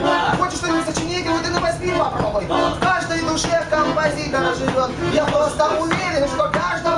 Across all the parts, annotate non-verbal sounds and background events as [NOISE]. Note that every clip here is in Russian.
попробуй. Хочешь что-нибудь сочинить, вот и на восьми попробуй. В каждой душе композитора живет. Я просто уверен, что каждый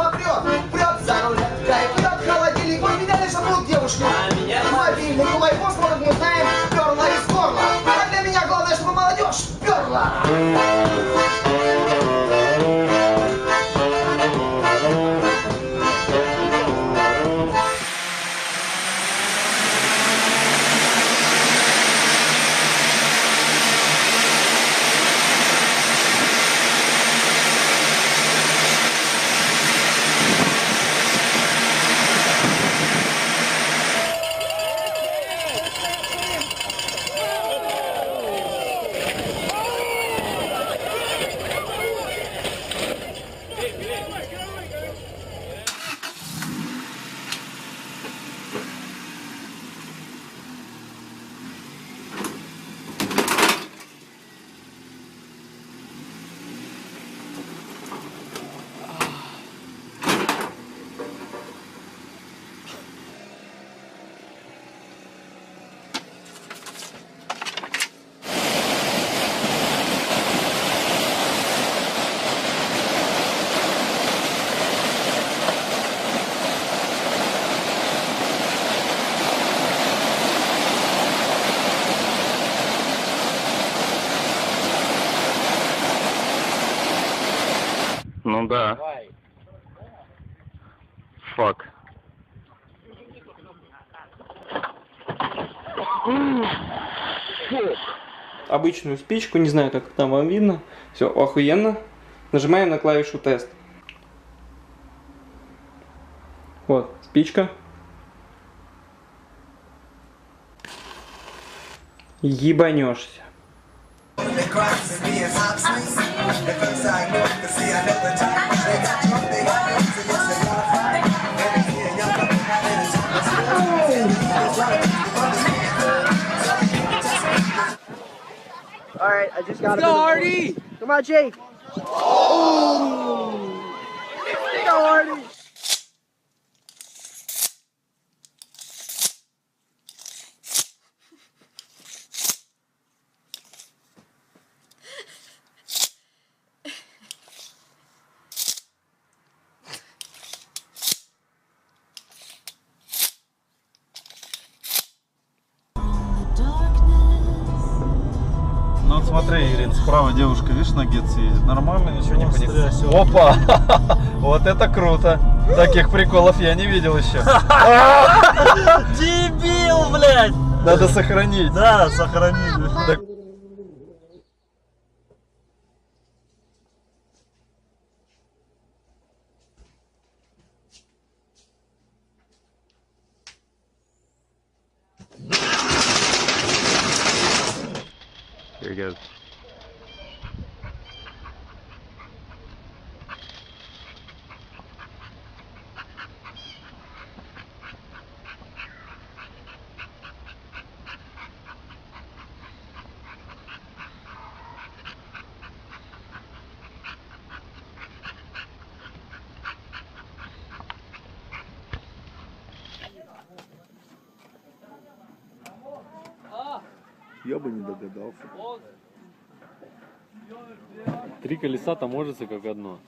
Ну да. Давай. Фак. Обычную спичку, не знаю, как там вам видно. Все, охуенно. Нажимаем на клавишу тест. Вот, спичка. Ебанешься. All right, I just got Let's go, Hardy! Come on, Jake. Oh! Go, Hardy! Смотри, Ирин, справа девушка, видишь, на гетце едет. Нормально, ничего не понимаю. Опа! [LAUGHS] Вот это круто! Таких приколов я не видел еще. Дебил, блядь! Надо сохранить. Да, сохранили. Goes. Я бы не догадался. Три колеса таможится как одно.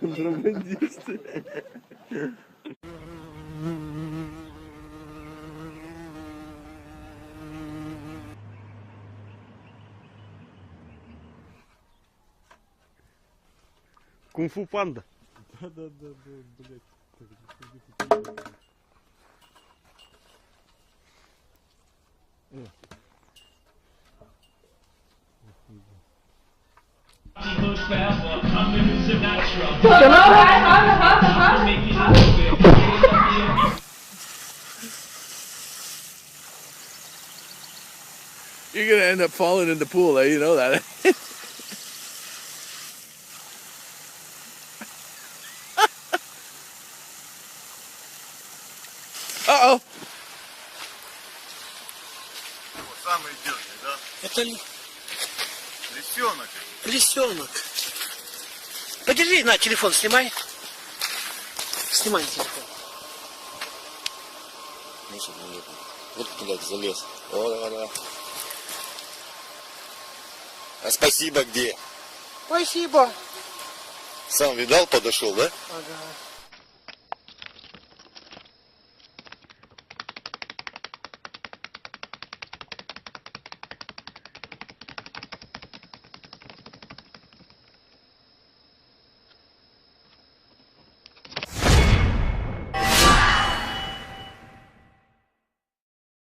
Контрабандисты. Кунг-фу панда. You're gonna end up falling in the pool, eh? You know that. [LAUGHS] Самый дерзкий, да? Это Лисенок. лисенок. Подержи, на, телефон снимай. Снимай телефон. Ну нет. Вот, блядь, залез. О, давай, давай. А спасибо где? Спасибо. Сам видал, подошел, да? Ага.